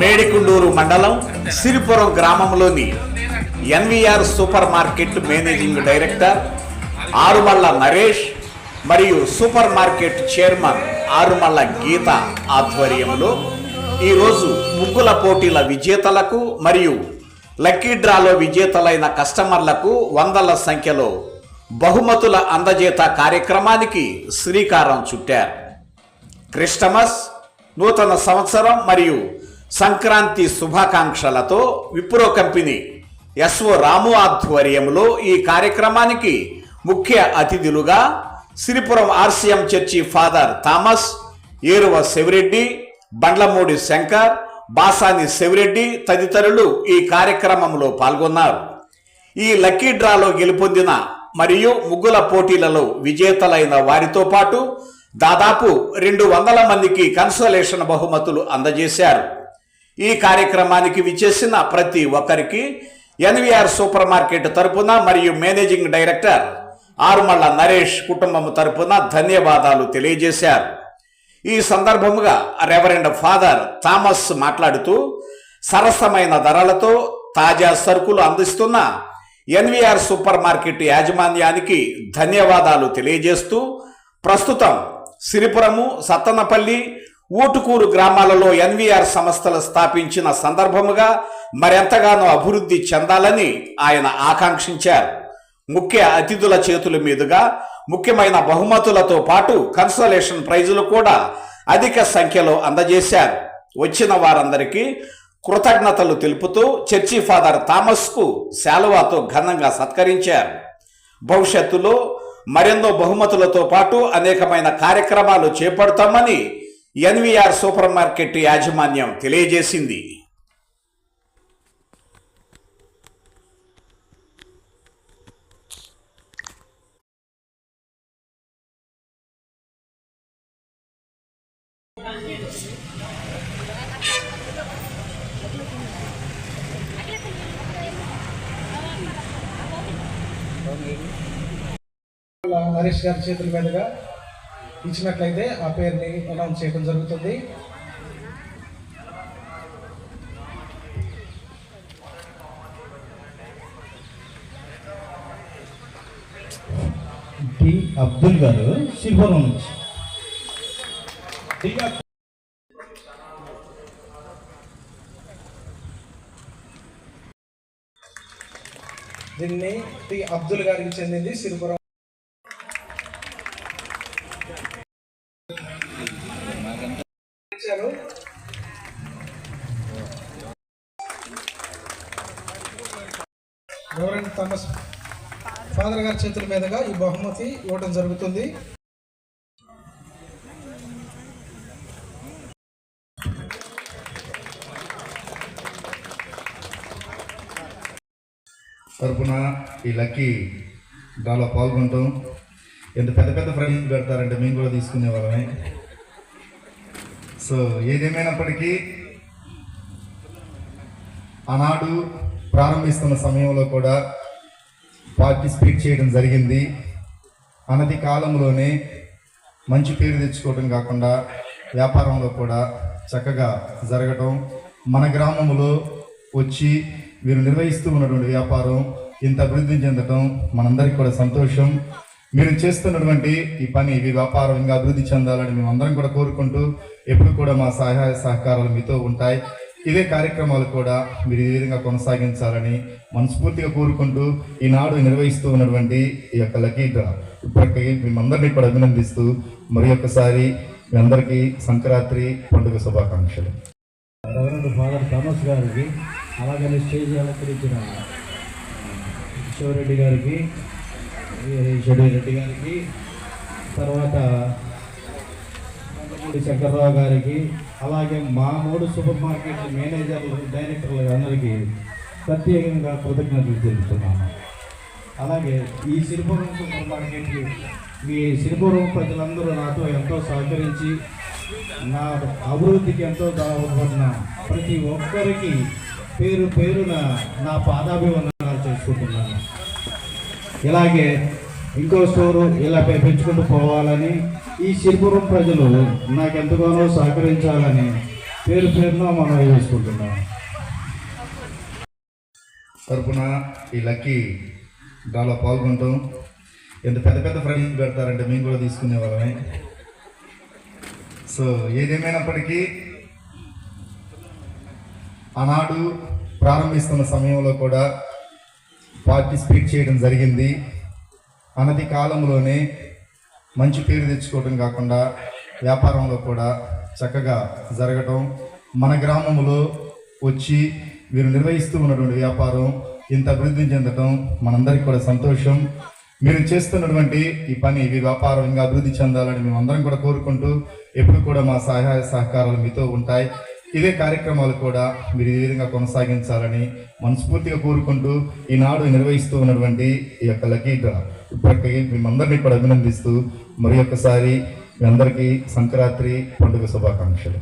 మేడికుండూరు మండలం సిరిపురం గ్రామంలోని NVR super market managing director Arumalla Naresh మరియు super market chairman Arumalla Geetha ఆధ్వర్యంలో ఈరోజు ముగ్గుల పోటీల విజేతలకు మరియు లక్కీ డ్రాలో విజేతలైన కస్టమర్లకు వందల సంఖ్యలో బహుమతుల అందజేత కార్యక్రమానికి శ్రీకారం చుట్టారు. క్రిస్టమస్ నూతన సంవత్సరం మరియు సంక్రాంతి శుభాకాంక్షలతో విప్రో కంపెనీ ఎస్ఓ రాము ఆధ్వర్యంలో ఈ కార్యక్రమానికి ముఖ్య అతిథులుగా Siripuram RCM church father Thomas Eruva Sivareddy Bandlamudi Shankar Basani Sivareddy తదితరులు ఈ కార్యక్రమంలో పాల్గొన్నారు. ఈ లక్కీ డ్రాలో గెలుపొందిన మరియు ముగ్గుల పోటీలలో విజేతలైన వారితో పాటు దాదాపు రెండు వందల మందికి కన్సోలేషన్ బహుమతులు అందజేశారు. ఈ కార్యక్రమానికి విచ్చేసిన ప్రతి ఒక్కరికి ఎన్విఆర్ సూపర్ మార్కెట్ తరపున మరియు మేనేజింగ్ డైరెక్టర్ ఆరుమళ్ళ నరేష్ కుటుంబం తరపున ధన్యవాదాలు తెలియజేశారు. ఈ సందర్భముగా రెవరెండ్ ఫాదర్ థామస్ మాట్లాడుతూ సరసమైన ధరలతో తాజా సరుకులు అందిస్తున్న ఎన్విఆర్ సూపర్ మార్కెట్ యాజమాన్యానికి ధన్యవాదాలు తెలియజేస్తూ ప్రస్తుతం సిరిపురము సత్తనపల్లి ఊటుకూరు గ్రామాలలో ఎన్వీఆర్ సంస్థలు స్థాపించిన సందర్భముగా మరెంతగానో అభివృద్ధి చెందాలని ఆయన ఆకాంక్షించారు. ముఖ్య అతిథుల చేతుల మీదుగా ముఖ్యమైన బహుమతులతో పాటు కన్సలేషన్ ప్రైజులు కూడా అధిక సంఖ్యలో అందజేశారు. వచ్చిన వారందరికీ కృతజ్ఞతలు తెలుపుతూ చర్చి ఫాదర్ థామస్కు శాలువాతో ఘనంగా సత్కరించారు. భవిష్యత్తులో మరెన్నో బహుమతులతో పాటు అనేకమైన కార్యక్రమాలు చేపడతామని ఎన్విఆర్ సూపర్ మార్కెట్ యాజమాన్యం తెలియజేసింది. హరీష్ గారి చేతుల మీదుగా ఇచ్చినట్లయితే ఆ పేరుని అనౌన్స్ చేయడం జరుగుతుంది. అబ్దుల్ గారు సిల్వరం నుంచి. దీన్ని టి అబ్దుల్ గారికి చెందింది సిరిపురం ఇచ్చారు. రెవరెండ్ థామస్ ఫాదర్ గారి చేతుల మీదుగా ఈ బహుమతి ఇవ్వడం జరుగుతుంది. తరపున ఈ లక్కీ డ్రాలో పాల్గొంటాం. ఎంత పెద్ద పెద్ద ప్రైజ్ పెడతారంటే మేము కూడా తీసుకునే వాళ్ళమే. సో ఏదేమైనప్పటికీ ఆనాడు ప్రారంభిస్తున్న సమయంలో కూడా పార్టిసిపేట్ చేయడం జరిగింది. అనతి కాలంలోనే మంచి పేరు తెచ్చుకోవడం కాకుండా వ్యాపారంలో కూడా చక్కగా జరగటం మన గ్రామంలో వచ్చి వీరు నిర్వహిస్తూ ఉన్నటువంటి వ్యాపారం ఇంత అభివృద్ధి చెందటం మనందరికీ కూడా సంతోషం. మీరు చేస్తున్నటువంటి ఈ పని ఈ వ్యాపారం ఇంకా అభివృద్ధి చెందాలని మేము అందరం కూడా కోరుకుంటూ ఎప్పుడు కూడా మా సహాయ సహకారాలు మీతో ఉంటాయి. ఇదే కార్యక్రమాలు కూడా మీరు ఈ విధంగా కొనసాగించాలని మనస్ఫూర్తిగా కోరుకుంటూ ఈనాడు నిర్వహిస్తూ ఉన్నటువంటి ఈ యొక్క లక్కీ డ్రా ఇప్పటికీ మేమందరినీ కూడా అభినందిస్తూ మరి ఒక్కసారి మీ అందరికీ సంక్రాంతి పండుగ శుభాకాంక్షలు. రెవరెండ్ ఫాదర్ థామస్ గారికి అలాగనే స్టేజ్ అలంకరించిన శివరెడ్డి గారికి రెడ్డి గారికి తర్వాత నందమూడి శంకర్రావు గారికి అలాగే మా మూడు సూపర్ మార్కెట్ మేనేజర్లు డైరెక్టర్లు అందరికీ ప్రత్యేకంగా కృతజ్ఞతలు తెలుపుతున్నాను అలాగే ఈ సిరిపురం సూపర్ మార్కెట్కి మీ సిరిపురం ప్రజలందరూ నాతో ఎంతో సహకరించి నా అభివృద్ధికి ఎంతో దావపడిన ప్రతి ఒక్కరికి పేరు పేరున నా పాదాభివందనాలు చేసుకుంటున్నాను. ఇలాగే ఇంకో స్టోరు ఇలా పెంచుకుంటూ పోవాలని ఈ సిరిపురం ప్రజలు నాకు ఎంతగానో సహకరించాలని పేరు పేరున మనం వేసుకుంటున్నాం తరపున ఈ లక్కీ దానిలో పాల్గొంటాం. ఎంత పెద్ద పెద్ద ప్రైజ్ పెడతారంటే మేము కూడా తీసుకునే వాళ్ళమే. సో ఏదేమైనప్పటికీ ఆనాడు ప్రారంభిస్తున్న సమయంలో కూడా పార్టిసిపేట్ చేయడం జరిగింది. అనతి కాలంలోనే మంచి పేరు తెచ్చుకోవడం కాకుండా వ్యాపారంలో కూడా చక్కగా జరగటం. మన గ్రామంలో వచ్చి వీరు నిర్వహిస్తూ ఉన్నటువంటి వ్యాపారం ఇంత అభివృద్ధి చెందటం మనందరికీ కూడా సంతోషం. మీరు చేస్తున్నటువంటి ఈ పని ఈ వ్యాపారం ఇంకా అభివృద్ధి చెందాలని మేము అందరం కూడా కోరుకుంటూ ఎప్పుడు కూడా మా సహాయ సహకారాలు మీతో ఉంటాయి. ఇదే కార్యక్రమాలు కూడా మీరు ఈ విధంగా కొనసాగించాలని మనస్ఫూర్తిగా కోరుకుంటూ ఈనాడు నిర్వహిస్తూ ఉన్నటువంటి ఈ యొక్క లక్కీ డ్రా. ఇప్పటికీ మిమ్మందరినీ కూడా అభినందిస్తూ మరి ఒక్కసారి మీ అందరికీ సంక్రాంతి పండుగ శుభాకాంక్షలు.